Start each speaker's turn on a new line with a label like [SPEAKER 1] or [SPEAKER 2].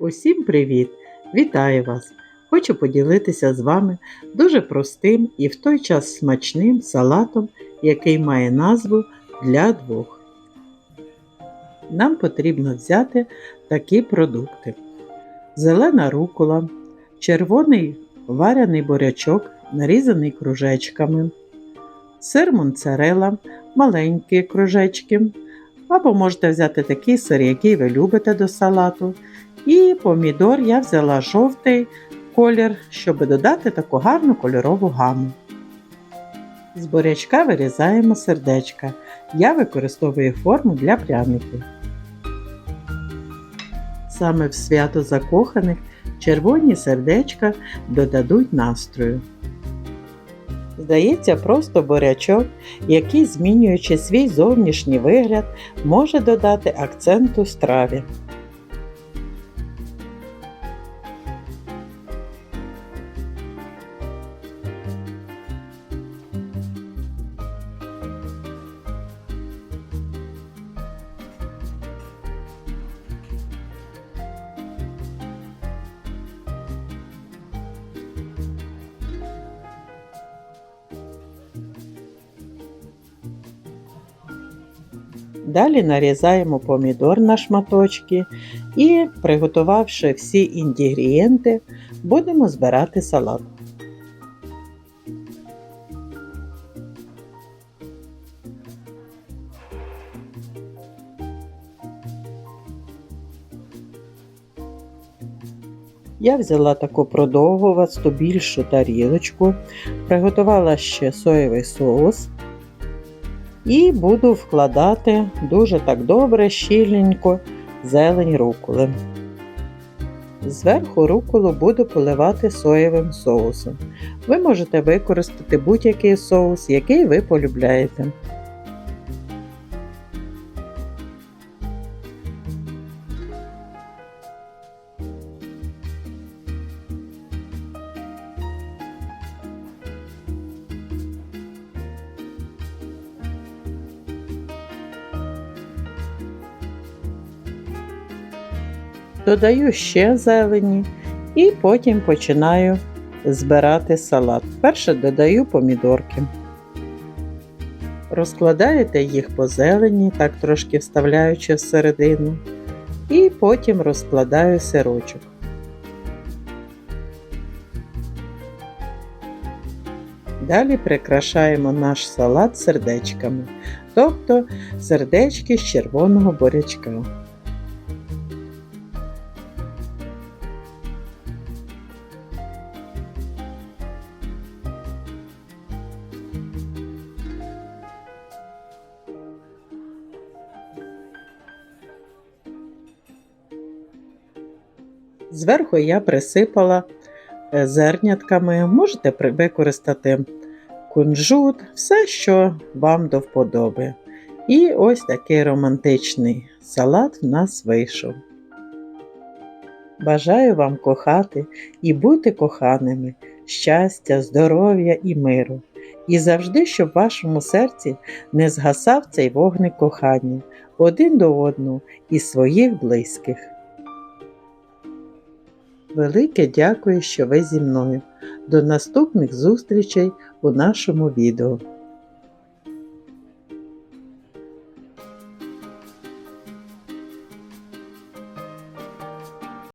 [SPEAKER 1] Усім привіт! Вітаю вас! Хочу поділитися з вами дуже простим і в той час смачним салатом, який має назву для двох. Нам потрібно взяти такі продукти: зелена рукола, червоний варений бурячок, нарізаний кружечками, сир моцарелла, маленькі кружечки. Або можете взяти такий сир, який ви любите до салату. І помідор я взяла жовтий колір, щоб додати таку гарну кольорову гаму. З бурячка вирізаємо сердечка. Я використовую форму для пряників. Саме в свято закоханих червоні сердечка додадуть настрою. Здається, просто бурячок, який, змінюючи свій зовнішній вигляд, може додати акценту страві. Далі нарізаємо помідор на шматочки і, приготувавши всі інгредієнти, будемо збирати салат. Я взяла таку продовгувасту більшу тарілочку, приготувала ще соєвий соус. І буду вкладати дуже так добре, щільненько зелень руколи. Зверху руколу буду поливати соєвим соусом. Ви можете використати будь-який соус, який ви полюбляєте. Додаю ще зелені і потім починаю збирати салат. Перше додаю помідорки. Розкладаєте їх по зелені, так трошки вставляючи всередину, і потім розкладаю сирочок. Далі прикрашаємо наш салат сердечками, тобто сердечки з червоного бурячка. Зверху я присипала е, зернятками, можете використати кунжут, все, що вам до вподоби. І ось такий романтичний салат в нас вийшов. Бажаю вам кохати і бути коханими, щастя, здоров'я і миру. І завжди, щоб в вашому серці не згасав цей вогник кохання один до одного і своїх близьких. Велике дякую, що ви зі мною. До наступних зустрічей у нашому відео.